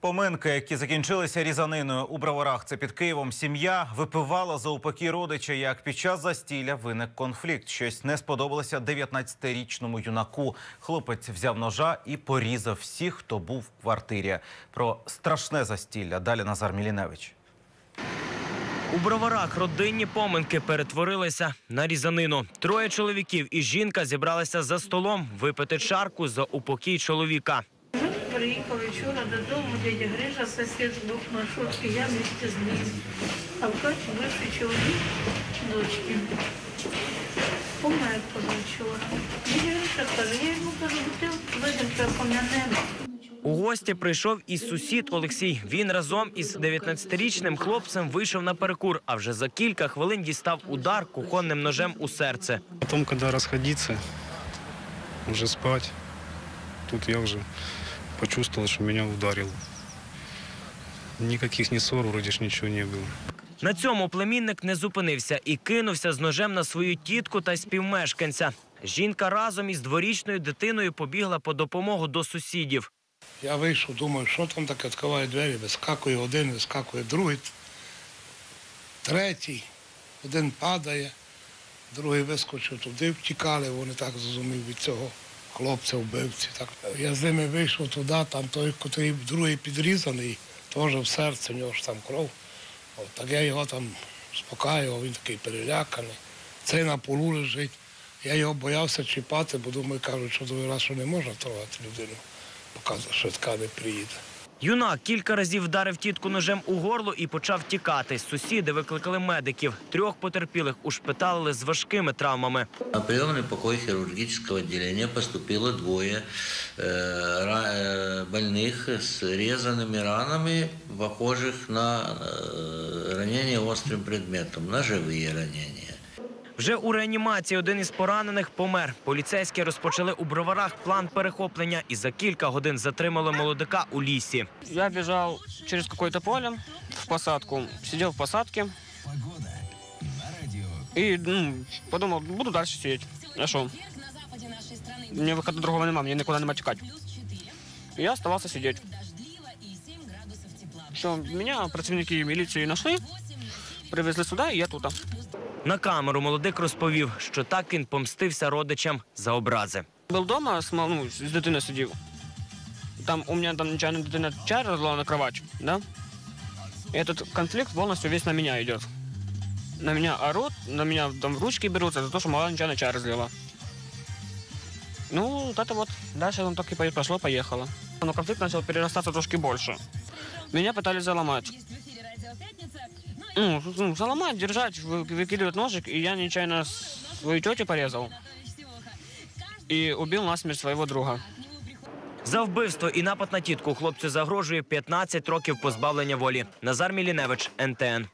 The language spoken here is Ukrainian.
Поминки, які закінчилися різаниною у броварах, це під Києвом. Сім'я випивала за упаки родича, як під час застілля виник конфлікт. Щось не сподобалося 19-річному юнаку. Хлопець взяв ножа і порізав всіх, хто був в квартирі. Про страшне застілля. Далі Назар Міліневич. У броварах родинні поминки перетворилися на різанину. Троє чоловіків і жінка зібралися за столом випити чарку за упокій чоловіка. Ми приїхали вчора додому, дядя Гриша, сусід з двох маршрутки, я вместе з ним. А в хаті вийшов чоловік дочки. Помер позавчора. Дядя Гриша каже, я йому кажу, бутилку вийдемо, пом'янемо. У гості прийшов і сусід Олексій. Він разом із 19-річним хлопцем вийшов на перекур, а вже за кілька хвилин дістав удар кухонним ножем у серце. Потом, когда расходиться, уже спать, тут я уже почувствовал, что меня ударило. Никаких ни ссор, вроде ж ничего не было. На цьому племінник не зупинився і кинувся з ножем на свою тітку та співмешканця. Жінка разом із дворічною дитиною побігла по допомогу до сусідів. Я вийшов, думаю, що там таке, відкриваю двері, вискакує один, вискакує другий, третій, один падає, другий вискочив туди, втікали, вони так зрозумів від цього хлопця, вбивці. Так. Я з ними вийшов туди, там той, котрий другий підрізаний, теж в серце, в нього ж там кров. От, так я його там спокаював, він такий переляканий. Цей на полу лежить. Я його боявся чіпати, бо думаю, кажуть, що другий раз що не можна трогати людину, поки швидка не приїде. Юнак кілька разів вдарив тітку ножем у горло і почав тікати. Сусіди викликали медиків. Трьох потерпілих ушпиталили з важкими травмами. На приемный покой хирургического отделения поступило двое э, ра- э, больных с резанными ранами, похожих на э, ранение острым предметом, ножевые ранения. Вже у реанімації один із поранених помер. Поліцейські розпочали у броварах план перехоплення і за кілька годин затримали молодика у лісі. Я бежал через какое-то поле в посадку, сидел в посадке. И ну, подумал, буду дальше сидеть. А что? Мне выхода другого нема, мне никуда нема текать. И я оставался сидеть. Все, меня працівники милиции нашли, привезли сюда, и я тут. На камеру молодик розповів, що так він помстився родичам за образи. Был дома, с, мал- ну, с дитиной сидел. Там у меня там нечаянно дитина чай разлила на кровать, да? И этот конфликт полностью весь на меня идет. На меня орут, на меня там ручки берутся за то, что мала нечаянно чай разлила. Ну, вот это вот. Дальше он так и по- пошло-поехало. Но конфликт начал перерастаться трошки больше. Меня пытались заломать. Ну, ну, заломать, держать, вы- выкидывать ножик, и я нечаянно свою тетю порезал. И убил насмерть своего друга. За вбивство і напад на тітку хлопцю загрожує 15 років позбавлення волі. Назар Міліневич, НТН.